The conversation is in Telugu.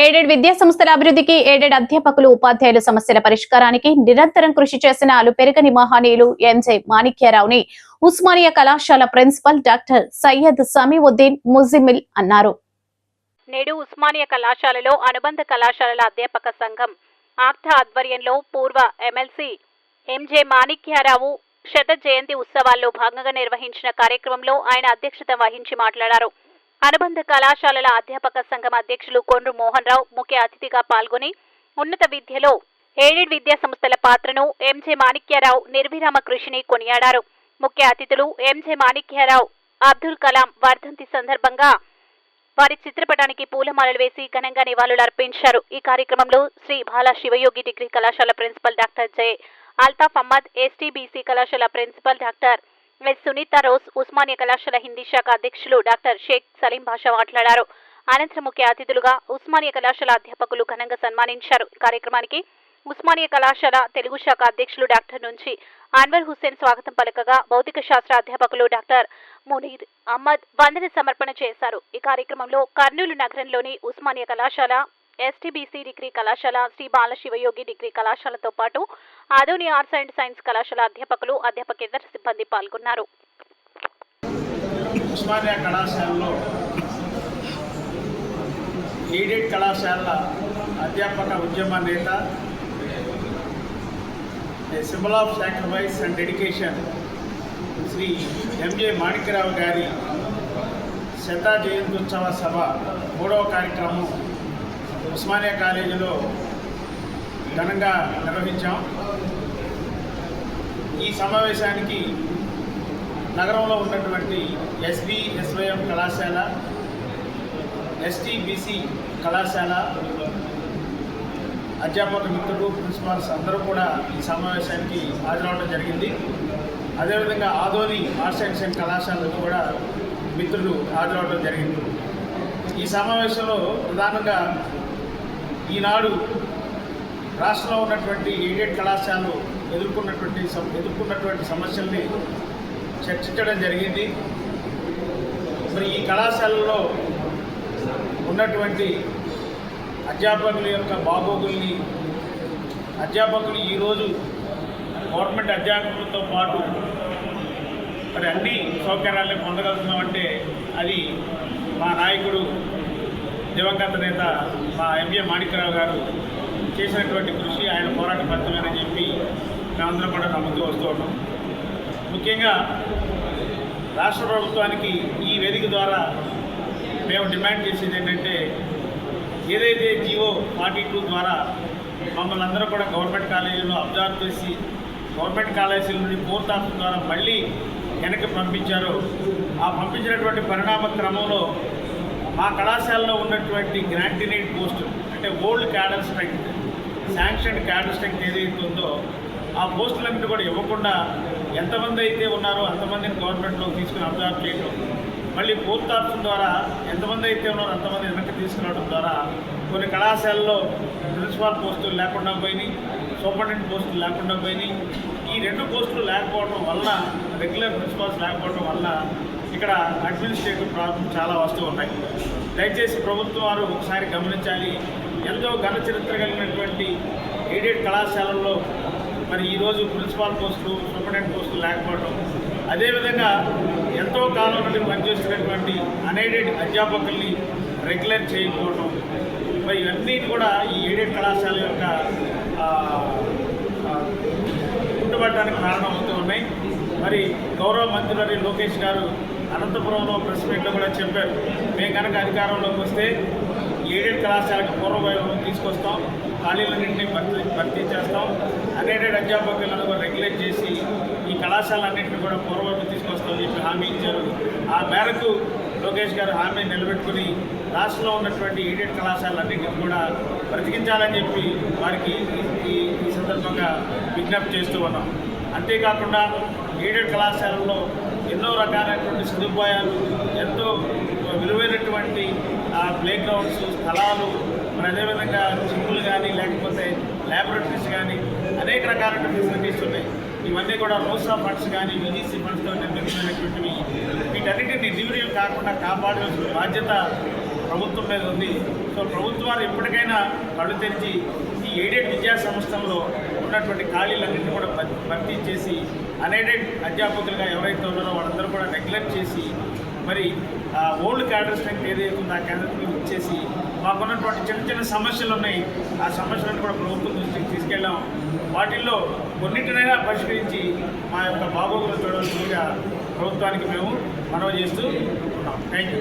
ఎయిడెడ్ విద్యా సంస్థల అభివృద్ధికి ఎయిడెడ్ అధ్యాపకులు ఉపాధ్యాయుల సమస్యల పరిష్కారానికి నిరంతరం కృషి చేసిన అలు పెరగని మహనీయులు ఎంజే మాణిక్యరావుని ఉస్మానియా కళాశాల ప్రిన్సిపల్ డాక్టర్ సయ్యద్ సమీవుద్దీన్ ముజిమిల్ అన్నారు. నేడు ఉస్మానియా కళాశాలలో అనుబంధ కళాశాలల అధ్యాపక సంఘం ఆక్టా ఆధ్వర్యంలో పూర్వ ఎమ్మెల్సీ ఎంజే మాణిక్యారావు శత జయంతి ఉత్సవాల్లో భాగంగా నిర్వహించిన కార్యక్రమంలో ఆయన అధ్యక్షత వహించి మాట్లాడారు. అనుబంధ కళాశాలల అధ్యాపక సంఘం అధ్యక్షులు కొండ్రు మోహన్ రావు ముఖ్య అతిథిగా పాల్గొని ఉన్నత విద్యలో ఎయిడెడ్ విద్యా సంస్థల పాత్రను ఎంజే మాణిక్యారావు నిర్విరామ కృషిని కొనియాడారు. ముఖ్య అతిథులు ఎంజే మాణిక్యారావు అబ్దుల్ కలాం వర్ధంతి సందర్భంగా వారి చిత్రపటానికి పూలమాలలు వేసి ఘనంగా నివాళులు అర్పించారు. ఈ కార్యక్రమంలో శ్రీ బాల శివయోగి డిగ్రీ కళాశాల principal doctor J. Altaf Ahmed STBC కళాశాల principal doctor S Sunitha Rose Osmania కళాశాల హిందీ శాఖ అధ్యక్షులు డాక్టర్ షేక్ సలీం భాషా మాట్లాడారు. అనంతరం ముఖ్య అతిథులుగా ఉస్మానియా కళాశాల అధ్యాపకులు ఘనంగా సన్మానించారు. ఈ కార్యక్రమానికి ఉస్మానియా కళాశాల తెలుగు శాఖ అధ్యక్షులు డాక్టర్ నుంచి అన్వర్ హుస్సేన్ స్వాగతం పలకగా భౌతిక శాస్త్ర అధ్యాపకులు డాక్టర్ మునీర్ అహ్మద్ వందన సమర్పణ చేశారు. ఈ కార్యక్రమంలో కర్నూలు నగరంలోని ఉస్మానియా కళాశాల ఎస్టీబీసీ డిగ్రీ కళాశాల శ్రీ బాలశివయోగి డిగ్రీ కళాశాలతో పాటు ఆధుని ఆర్ట్స్ అండ్ సైన్స్ కళాశాల అధ్యాపకులు అధ్యాపకేతర సిబ్బంది పాల్గొన్నారు. ఉస్మానియా కళాశాలలో ఎయిడెడ్ కళాశాలల అధ్యాపక ఉద్యమ నేత symbol of sacrifice and dedication Shri M J Manikyarao గారి శత జయంత్యుత్సవ సభ మూడవ కార్యక్రమం ఉస్మానియా కాలేజీలో ఘనంగా నిర్వహించాం. ఈ సమావేశానికి నగరంలో ఉన్నటువంటి ఎస్బి ఎస్వైఎం కళాశాల ఎస్టీబీసీ కళాశాల అధ్యాపక మిత్రులు ప్రిన్సిపాల్స్ అందరూ కూడా ఈ సమావేశానికి హాజరవడం జరిగింది. అదేవిధంగా ఆదోని ఆర్ట్స్ అండ్ సైన్స్ కళాశాలకు కూడా మిత్రులు హాజరవడం జరిగింది. ఈ సమావేశంలో ప్రధానంగా ఈనాడు రాష్ట్రంలో ఉన్నటువంటి ఎయిడెడ్ కళాశాలలు ఎదుర్కొన్నటువంటి ఎదుర్కొన్నటువంటి సమస్యల్ని చర్చించడం జరిగింది. మరి ఈ కళాశాలలో ఉన్నటువంటి అధ్యాపకుల యొక్క బాగోగుల్ని అధ్యాపకులు ఈరోజు గవర్నమెంట్ అధ్యాపకులతో పాటు మరి అన్ని సౌకర్యాలను పొందగలుగుతున్నామంటే అది మా నాయకుడు దివంగత నేత మా ఎంఏ మాణిక్యరావు గారు చేసినటువంటి కృషి ఆయన పోరాట ఫలితమేనని చెప్పి మేమందరం కూడా నమ్ముతూ వస్తూ ఉన్నాం. ముఖ్యంగా రాష్ట్ర ప్రభుత్వానికి ఈ వేదిక ద్వారా మేము డిమాండ్ చేసేది ఏంటంటే ఏదైతే జియో ఫార్టీ టూ ద్వారా మమ్మల్ని అందరూ కూడా గవర్నమెంట్ కాలేజీలో అబ్జర్వ్ చేసి గవర్నమెంట్ కాలేజీల నుండి ఫోర్త్ ఆప్షన్ ద్వారా మళ్ళీ వెనక్కి పంపించారో. ఆ పంపించినటువంటి పరిణామ క్రమంలో మా కళాశాలలో ఉన్నటువంటి గ్రాంటినేట్ పోస్టు అంటే old cadre strength sanction cadre strength ఏదైతే ఉందో ఆ పోస్టులన్నింటి కూడా ఇవ్వకుండా ఎంతమంది అయితే ఉన్నారో అంతమందిని గవర్నమెంట్లో తీసుకుని అబ్జర్వ్ చేయడం మళ్ళీ పోస్ట్ ఆప్షన్ ద్వారా ఎంతమంది అయితే ఉన్నారో అంతమంది వెనక్కి తీసుకురావడం ద్వారా కొన్ని కళాశాలలో ప్రిన్సిపాల్ పోస్టులు లేకుండా పోయినాయి సూపరింటెండెంట్ పోస్టులు లేకుండా పోయినాయి. ఈ రెండు పోస్టులు లేకపోవడం వల్ల రెగ్యులర్ ప్రిన్సిపాల్స్ లేకపోవడం వల్ల ఇక్కడ అడ్మినిస్ట్రేటివ్ ప్రాబ్లం చాలా వస్తూ ఉన్నాయి. దయచేసి ప్రభుత్వం వారు ఒకసారి గమనించాలి. ఎంతో ఘన చరిత్ర కలిగినటువంటి ఎయిడెడ్ కళాశాలల్లో మరి ఈరోజు ప్రిన్సిపాల్ పోస్టులు సూపరింటెండెంట్ పోస్టులు లేకపోవడం అదేవిధంగా ఎంతో కాలం నుండి పనిచేస్తున్నటువంటి అన్ఎయిడెడ్ అధ్యాపకుల్ని రెగ్యులర్ చేయకపోవడం మరి ఇవన్నీ కూడా ఈ ఎయిడెడ్ కళాశాల యొక్క ఆ, కారణం అవుతూ ఉన్నాయి. మరి గౌరవ మంత్రి లోకేష్ గారు అనంతపురంలో ప్రెస్ మీట్లో కూడా చెప్పారు. మేము కనుక అధికారంలోకి వస్తే ఎయిడెడ్ కళాశాలకు పూర్వవైభవం తీసుకొస్తాం. ఖాళీలన్నింటినీ భర్తీ భర్తీ చేస్తాం. అన్ఎయిడెడ్ అధ్యాపకులను కూడా రెగ్యులేట్ చేసి ఈ కళాశాలన్నింటినీ కూడా పూర్వవైపు తీసుకొస్తామని చెప్పి హామీ ఇచ్చారు. ఆ మేరకు లోకేష్ గారు హామీ నిలబెట్టుకుని రాష్ట్రంలో ఉన్నటువంటి ఎయిడెడ్ కళాశాలన్నింటినీ కూడా బ్రతికించాలని చెప్పి వారికి ఈ ఈ సందర్భంగా విజ్ఞప్తి చేస్తూ ఉన్నాం. అంతేకాకుండా ఎయిడెడ్ కళాశాలల్లో ఎన్నో రకాలైనటువంటి సదుపాయాలు ఎంతో విలువైనటువంటి ప్లే గ్రౌండ్స్ స్థలాలు మరి అదేవిధంగా జిమ్లు కానీ లేకపోతే ల్యాబొరేటరీస్ కానీ అనేక రకాలైన ఫెసిలిటీస్ ఉన్నాయి. ఇవన్నీ కూడా రోసా ఫండ్స్ కానీ విజీసీ ఫండ్స్తో నిర్మించినటువంటివి. వీటన్నిటిని నిర్వీర్యం కాకుండా కాపాడాల్సిన బాధ్యత ప్రభుత్వం మీద ఉంది. సో ప్రభుత్వాలు ఎప్పటికైనా కళ్ళు తెరిచి ఈ ఎయిడెడ్ విద్యా సంస్థల్లో ఉన్నటువంటి ఖాళీలన్నింటినీ కూడా భర్తీ చేసి అన్ఎయిడెడ్ అధ్యాపకులుగా ఎవరైతే ఉన్నారో వాళ్ళందరూ కూడా నెగ్లెక్ట్ చేసి మరి ఆ ఓల్డ్ క్యాడర్ స్ట్రెంగ్త్ ఏదైతే ఉందో ఆ కేంద్రం ఇచ్చేసి మాకున్నటువంటి చిన్న చిన్న సమస్యలు ఉన్నాయి. ఆ సమస్యలను కూడా ప్రభుత్వం దృష్టికి తీసుకెళ్ళాం. వాటిల్లో కొన్నింటినైనా పరిష్కరించి మా యొక్క బాగోగులు చూడవలసిందిగా ప్రభుత్వానికి మేము మనవి చేస్తూ ఉన్నాం. Thank you